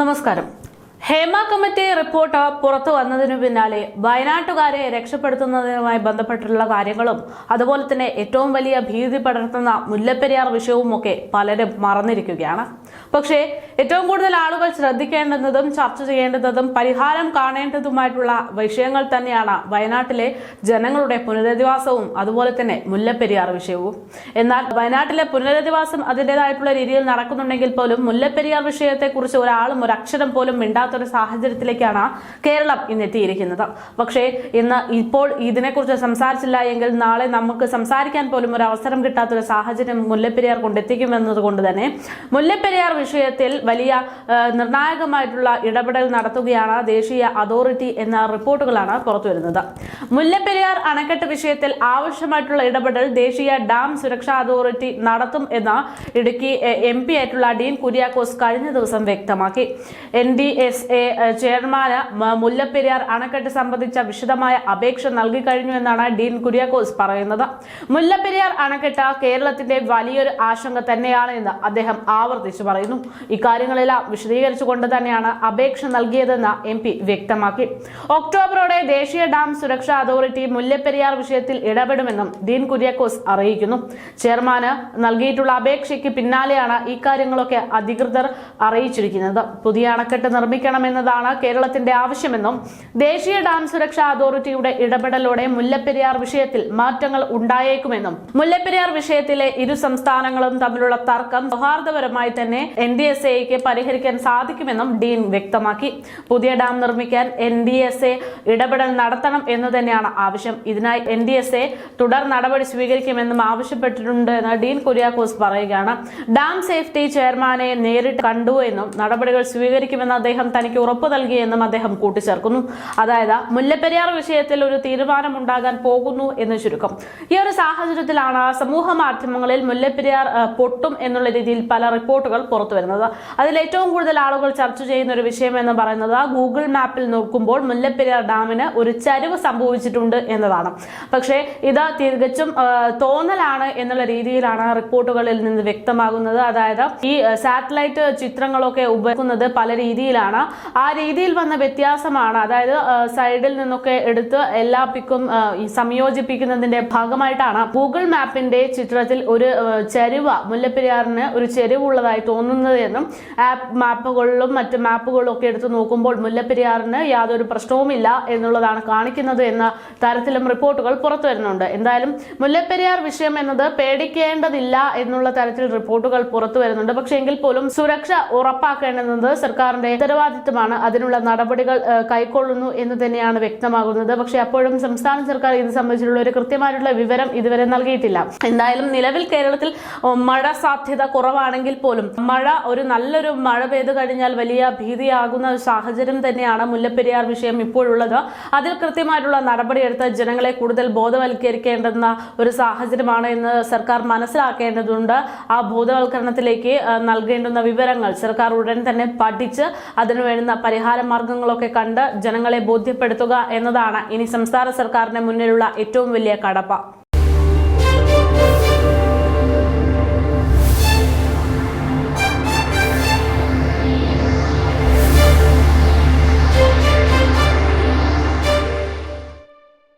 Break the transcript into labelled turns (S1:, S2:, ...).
S1: നമസ്കാരം. Hema committee report പുറത്തു വന്നതിനു പിന്നാലെ വയനാട്ടുകാരെ രക്ഷപ്പെടുത്തുന്നതിനുമായി ബന്ധപ്പെട്ടുള്ള കാര്യങ്ങളും അതുപോലെ തന്നെ ഏറ്റവും വലിയ ഭീതി പടർത്തുന്ന മുല്ലപ്പെരിയാർ വിഷയവും ഒക്കെ പലരും മറന്നിരിക്കുകയാണ്. പക്ഷേ ഏറ്റവും കൂടുതൽ ആളുകൾ ശ്രദ്ധിക്കേണ്ടുന്നതും ചർച്ച ചെയ്യേണ്ടതും പരിഹാരം കാണേണ്ടതുമായിട്ടുള്ള വിഷയങ്ങൾ തന്നെയാണ് വയനാട്ടിലെ ജനങ്ങളുടെ പുനരധിവാസവും അതുപോലെ തന്നെ മുല്ലപ്പെരിയാർ വിഷയവും. എന്നാൽ വയനാട്ടിലെ പുനരധിവാസം അതിന്റെതായിട്ടുള്ള രീതിയിൽ നടക്കുന്നുണ്ടെങ്കിൽ പോലും മുല്ലപ്പെരിയാർ വിഷയത്തെക്കുറിച്ച് ഒരാളും ഒരക്ഷരം പോലും പോലും മിണ്ടാത്തൊരു സാഹചര്യത്തിലേക്കാണ് കേരളം ഇന്ന് എത്തിയിരിക്കുന്നത്. പക്ഷേ ഇന്ന് ഇപ്പോൾ ഇതിനെക്കുറിച്ച് സംസാരിച്ചില്ല എങ്കിൽ നാളെ നമുക്ക് സംസാരിക്കാൻ പോലും ഒരു അവസരം കിട്ടാത്ത ഒരു സാഹചര്യം മുല്ലപ്പെരിയാർ കൊണ്ടെത്തിക്കുമെന്നത് കൊണ്ട് തന്നെ മുല്ലപ്പെരിയാർ വിഷയത്തിൽ വലിയ നിർണായകമായിട്ടുള്ള ഇടപെടൽ നടത്തുകയാണ് ദേശീയ അതോറിറ്റി എന്ന റിപ്പോർട്ടുകളാണ് പുറത്തുവരുന്നത്. മുല്ലപ്പെരിയാർ അണക്കെട്ട് വിഷയത്തിൽ ആവശ്യമായിട്ടുള്ള ഇടപെടൽ ദേശീയ ഡാം സുരക്ഷാ അതോറിറ്റി നടത്തും എന്ന് ഇടുക്കി എം പി ആയിട്ടുള്ള ഡീൻ കുര്യാക്കോസ് കഴിഞ്ഞ ദിവസം വ്യക്തമാക്കി. എൻ ഡി എസ് എ ചെയർമാന് മുല്ലപ്പെരിയാർ അണക്കെട്ട് സംബന്ധിച്ച വിശദമായ അപേക്ഷ നൽകി കഴിഞ്ഞു എന്നാണ് ഡീൻ കുര്യാക്കോസ് പറയുന്നത്. മുല്ലപ്പെരിയാർ അണക്കെട്ട് കേരളത്തിന്റെ വലിയൊരു ആശങ്ക തന്നെയാണ് എന്ന് അദ്ദേഹം ആവർത്തിച്ചു പറയുന്നു. ഇക്കാര്യങ്ങളെല്ലാം വിശദീകരിച്ചുകൊണ്ട് തന്നെയാണ് അപേക്ഷ നൽകിയതെന്ന് എം പി വ്യക്തമാക്കി. ഒക്ടോബറോടെ ദേശീയ ഡാം സുരക്ഷാ അതോറിറ്റി മുല്ലപ്പെരിയാർ വിഷയത്തിൽ ഇടപെടുമെന്നും ഡീൻ കുര്യാക്കോസ് അറിയിക്കുന്നു. ചെയർമാന് നൽകിയിട്ടുള്ള അപേക്ഷയ്ക്ക് പിന്നാലെയാണ് ഇക്കാര്യങ്ങളൊക്കെ അധികൃതർ അറിയിച്ചിരിക്കുന്നത്. പുതിയ അണക്കെട്ട് നിർമ്മിക്കണമെന്നതാണ് കേരളത്തിന്റെ ആവശ്യമെന്നും ദേശീയ ഡാം സുരക്ഷാ അതോറിറ്റിയുടെ ഇടപെടലോടെ മുല്ലപ്പെരിയാർ വിഷയത്തിൽ മാറ്റങ്ങൾ ഉണ്ടായേക്കുമെന്നും മുല്ലപ്പെരിയാർ വിഷയത്തിലെ ഇരു സംസ്ഥാനങ്ങളും തമ്മിലുള്ള തർക്കം സൗഹാർദ്ദപരമായി തന്നെ എൻ ഡി എസ് എക്ക് പരിഹരിക്കാൻ സാധിക്കുമെന്നും ഡീൻ വ്യക്തമാക്കി. പുതിയ ഡാം നിർമ്മിക്കാൻ എൻ ഡി എസ് എ ഇടപെടൽ നടത്തണം എന്ന് തന്നെയാണ് ആവശ്യം. ഇതിനായി എൻ ഡി എസ് എ തുടർ നടപടി സ്വീകരിക്കുമെന്നും ആവശ്യപ്പെട്ടിട്ടുണ്ട് എന്ന് ഡീൻ കുര്യാക്കോസ് പറയുകയാണ്. ഡാം സേഫ്റ്റി ചെയർമാനെ നേരിട്ട് കണ്ടു എന്നും നടപടികൾ സ്വീകരിക്കുമെന്ന് അദ്ദേഹം തനിക്ക് ഉറപ്പ് നൽകിയെന്നും അദ്ദേഹം കൂട്ടിച്ചേർക്കുന്നു. അതായത് മുല്ലപ്പെരിയാർ വിഷയത്തിൽ ഒരു തീരുമാനമുണ്ടാകാൻ പോകുന്നു എന്ന് ചുരുക്കം. ഈ ഒരു സാഹചര്യത്തിലാണ് സമൂഹ മാധ്യമങ്ങളിൽ മുല്ലപ്പെരിയാർ പൊട്ടും എന്നുള്ള രീതിയിൽ പല റിപ്പോർട്ടുകൾ പുറത്തു വരുന്നത്. അതിൽ ഏറ്റവും കൂടുതൽ ആളുകൾ ചർച്ച ചെയ്യുന്ന ഒരു വിഷയം എന്ന് പറയുന്നത് ഗൂഗിൾ മാപ്പിൽ നോക്കുമ്പോൾ മുല്ലപ്പെരിയാർ ഡാമിന് ഒരു ചരിവ് സംഭവിച്ചിട്ടുണ്ട് എന്നതാണ്. പക്ഷേ ഇത് തികച്ചും തോന്നലാണ് എന്നുള്ള രീതിയിലാണ് റിപ്പോർട്ടുകളിൽ നിന്ന് വ്യക്തമാകുന്നത്. അതായത് ഈ സാറ്റലൈറ്റ് ചിത്രങ്ങളൊക്കെ ഉപയോഗിക്കുന്നത് പല രീതിയിലാണ്. ആ രീതിയിൽ വന്ന വ്യത്യാസമാണ്. അതായത് സൈഡിൽ നിന്നൊക്കെ എടുത്ത് എല്ലാ പിക്കും സംയോജിപ്പിക്കുന്നതിന്റെ ഭാഗമായിട്ടാണ്. ഗൂഗിൾ മാപ്പിന്റെ ചിത്രത്തിൽ ഒരു ചെരുവ മുല്ലപ്പെരിയാറിന് ഒരു ചെരിവുള്ളതായി തോന്നുന്നത് എന്നും ആപ്പ് മാപ്പുകളിലും മറ്റ് മാപ്പുകളിലും ഒക്കെ എടുത്ത് നോക്കുമ്പോൾ മുല്ലപ്പെരിയാറിന് യാതൊരു പ്രശ്നവുമില്ല എന്നുള്ളതാണ് കാണിക്കുന്നത് എന്ന തരത്തിലും റിപ്പോർട്ടുകൾ പുറത്തു വരുന്നുണ്ട്. എന്തായാലും മുല്ലപ്പെരിയാർ വിഷയം എന്നത് പേടിക്കേണ്ടതില്ല എന്നുള്ള തരത്തിൽ റിപ്പോർട്ടുകൾ പുറത്തു വരുന്നുണ്ട്. പക്ഷേ എങ്കിൽ പോലും സുരക്ഷ ഉറപ്പാക്കേണ്ടത് സർക്കാരിന്റെ ഉത്തരവാദിത്തമാണ് അതിനുള്ള നടപടികൾ കൈക്കൊള്ളുന്നു എന്ന് തന്നെയാണ് വ്യക്തമാകുന്നത്. പക്ഷേ അപ്പോഴും സംസ്ഥാന സർക്കാർ ഇത് സംബന്ധിച്ചുള്ള ഒരു കൃത്യമായിട്ടുള്ള വിവരം ഇതുവരെ നൽകിയിട്ടില്ല. എന്തായാലും നിലവിൽ കേരളത്തിൽ മഴ സാധ്യത കുറവാണെങ്കിൽ പോലും മഴ ഒരു നല്ലൊരു മഴ പെയ്തു കഴിഞ്ഞാൽ വലിയ ഭീതിയാകുന്ന സാഹചര്യം തന്നെയാണ് മുല്ലപ്പെരിയാർ വിഷയം ഇപ്പോഴുള്ളത്. അതിൽ കൃത്യമായിട്ടുള്ള നടപടിയെടുത്ത് ജനങ്ങളെ കൂടുതൽ ബോധവൽക്കരിക്കേണ്ടുന്ന ഒരു സാഹചര്യമാണ് എന്ന് സർക്കാർ മനസ്സിലാക്കേണ്ടതുണ്ട്. ആ ബോധവൽക്കരണത്തിലേക്ക് നൽകേണ്ടുന്ന വിവരങ്ങൾ സർക്കാർ ഉടൻ തന്നെ പഠിച്ച് അതിനു വേണ്ടുന്ന പരിഹാര മാർഗങ്ങളൊക്കെ കണ്ട് ജനങ്ങളെ ബോധ്യപ്പെടുത്തുക എന്നതാണ് ഇനി സംസ്ഥാന സർക്കാരിന് മുന്നിലുള്ള ഏറ്റവും വലിയ കടപ്പ.